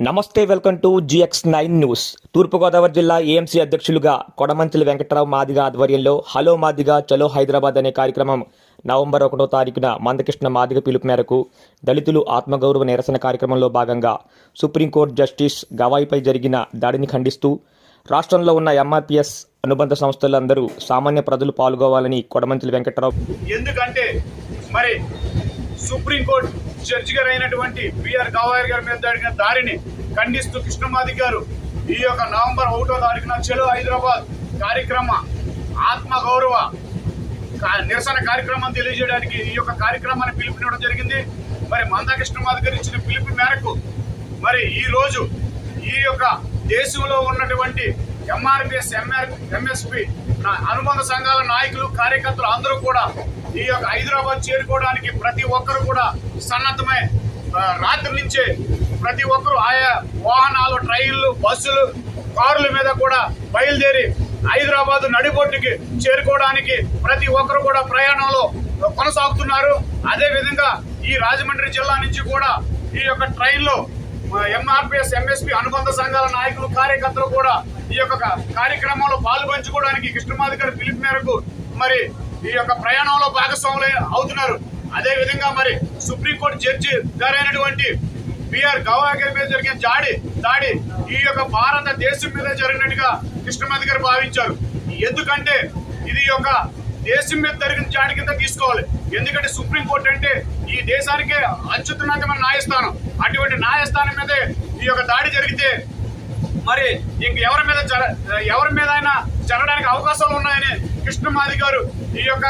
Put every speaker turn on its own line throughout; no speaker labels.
నమస్తే welcome to GX nine news. Thoorpu Godavari జిల్లా AMC అధ్యక్షులుగా కొడమంచిలి వెంకటరావు మాదిగ ఆధ్వర్యంలో హలో మాదిగ చలో హైదరాబాద్ అనే కార్యక్రమం నవంబర్ ఒకటో తారీఖున మందకృష్ణ మాదిగ పిలుపు మేరకు దళితులు ఆత్మగౌరవ నిరసన కార్యక్రమంలో భాగంగా సుప్రీంకోర్టు జస్టిస్ గవాయిపై జరిగిన దాడిని ఖండిస్తూ రాష్ట్రంలో ఉన్న ఎంఆర్పిఎస్ అనుబంధ సంస్థలందరూ సామాన్య ప్రజలు పాల్గొవాలని కొడమంచిలి వెంకటరావు
ఎందుకంటే మరి సుప్రీంకోర్టు జడ్జి అయినటువంటి బిఆర్ గవాయర్ గారి మీద జరిగిన దాడిని ఖండిస్తూ కృష్ణమాది గారు ఈ యొక్క నవంబర్ ఒకటో తారీఖున చెలో హైదరాబాద్ కార్యక్రమ ఆత్మ గౌరవ నిరసన కార్యక్రమం తెలియజేయడానికి ఈ యొక్క కార్యక్రమాన్ని పిలుపునివ్వడం జరిగింది. మరి మందా కృష్ణమాది గారు ఇచ్చిన పిలుపు మేరకు మరి ఈ రోజు ఈ యొక్క దేశంలో ఉన్నటువంటి ఎంఆర్పిఎస్ ఎంఆర్ ఎంఎస్పి అనుబంధ సంఘాల నాయకులు కార్యకర్తలు అందరూ కూడా ఈ యొక్క హైదరాబాద్ చేరుకోవడానికి ప్రతి ఒక్కరు కూడా సన్నద్ధమై రాత్రి నుంచే ప్రతి ఒక్కరు ఆయా వాహనాలు ట్రైన్లు బస్సులు కారుల మీద కూడా బయలుదేరి హైదరాబాద్ నడిబొట్టుకి చేరుకోవడానికి ప్రతి ఒక్కరు కూడా ప్రయాణంలో కొనసాగుతున్నారు. అదేవిధంగా ఈ రాజమండ్రి జిల్లా నుంచి కూడా ఈ యొక్క ట్రైన్లో ఎంఆర్పిఎస్ ఎంఎస్పి అనుబంధ సంఘాల నాయకులు కార్యకర్తలు కూడా ఈ యొక్క కార్యక్రమంలో పాల్పంచుకోవడానికి కృష్ణమాది గారి పిలుపు మేరకు మరి ఈ యొక్క ప్రయాణంలో భాగస్వాములు అవుతున్నారు. అదే విధంగా మరి సుప్రీంకోర్టు జడ్జి గారైనటువంటి బిఆర్ గవా మీద జరిగిన జాడి దాడి ఈ యొక్క భారతదేశం మీద జరిగినట్టుగా కృష్ణమాది గారు భావించారు. ఎందుకంటే ఇది యొక్క దేశం మీద జరిగిన జాడి కింద తీసుకోవాలి. ఎందుకంటే సుప్రీంకోర్టు అంటే ఈ దేశానికే అత్యున్నతమైన న్యాయస్థానం. అటువంటి న్యాయస్థానం మీదే ఈ యొక్క దాడి జరిగితే మరి ఇంక ఎవరి మీద జర- ఎవరి మీద అయినా జరగడానికి అవకాశాలు ఉన్నాయని కృష్ణమాది గారు ఈ యొక్క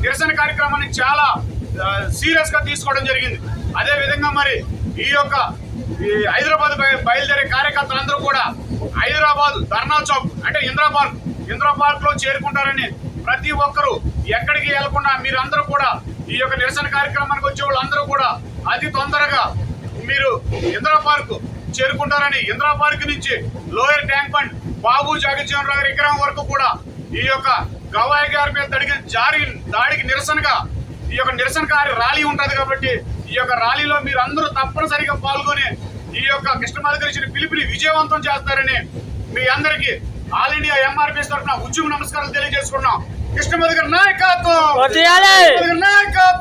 నిరసన కార్యక్రమాన్ని చాలా సీరియస్గా తీసుకోవడం జరిగింది. అదే విధంగా మరి ఈ యొక్క హైదరాబాద్ బయలుదేరే కార్యకర్తలందరూ కూడా హైదరాబాద్ ధర్నా చౌక్ అంటే ఇంద్రాపార్క్ పార్క్ పార్క్లో చేరుకుంటారని ప్రతి ఒక్కరూ ఎక్కడికి వెళ్ళకుండా మీరందరూ కూడా ఈ యొక్క నిరసన కార్యక్రమానికి వచ్చే వాళ్ళందరూ కూడా అతి తొందరగా మీరు ఇందిరా పార్క్ చేరుకుంటారని ఇందిరా పార్క్ నుంచి lower tank bund Babu Jagjivan Rao గారి విగ్రహం వరకు కూడా ఈ యొక్క గవాయి గారి మీద తడిగిన జారి దాడికి నిరసనగా ఈ యొక్క నిరసన కార్య ర్యాలీ ఉంటుంది కాబట్టి ఈ యొక్క ర్యాలీలో మీరు అందరూ తప్పనిసరిగా పాల్గొని ఈ యొక్క కృష్ణమాధ గారి పిలుపుని విజయవంతం చేస్తారని మీ అందరికీ ఆల్ ఇండియా ఎంఆర్పిఎస్ తరఫున ఉద్యమ నమస్కారాలు తెలియజేసుకున్నాం. కృష్ణమాధ గారి నాయకత్వం! నాయకత్వం!